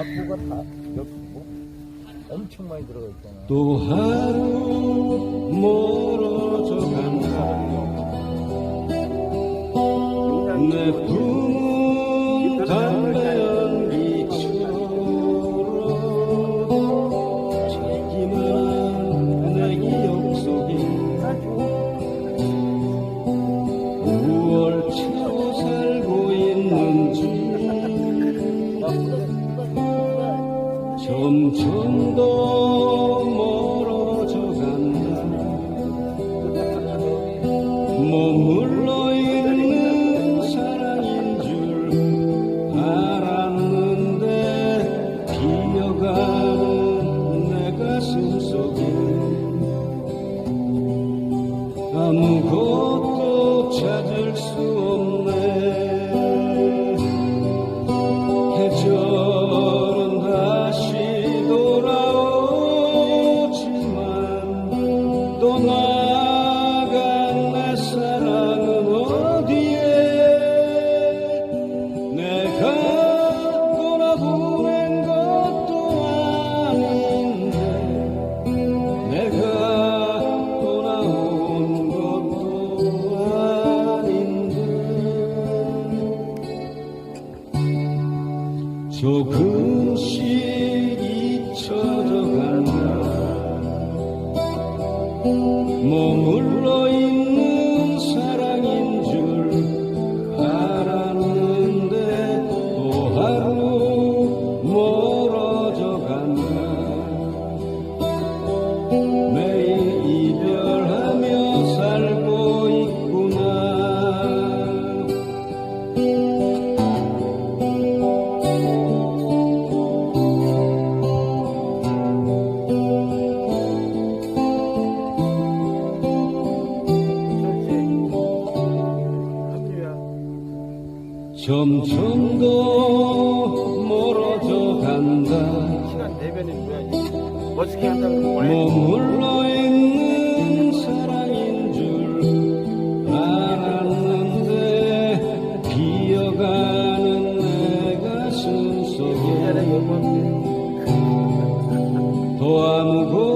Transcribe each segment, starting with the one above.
악보가 다 여기 뭐 엄청 많이 들어가 있잖아. 또 하루 더 멀어져 간다. 머물러 있는 사랑인 줄 알았는데 비어가는 내 가슴 속에 아무것도 찾을 수 없네 조금 점점 더 멀어져 간다 시간. 멋있게. 머물러 있는 사랑인 줄 알았는데 비어가는 내 가슴 속에 더 아무것도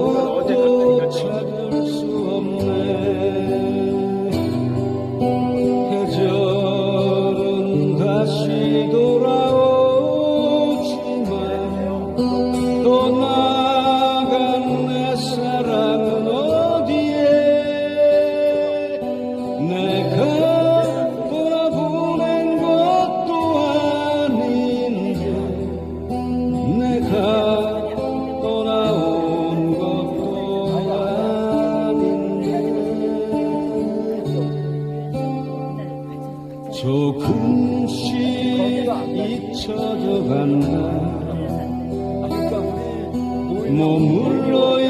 조금씩 잊혀져 간다. 그러니까 머물러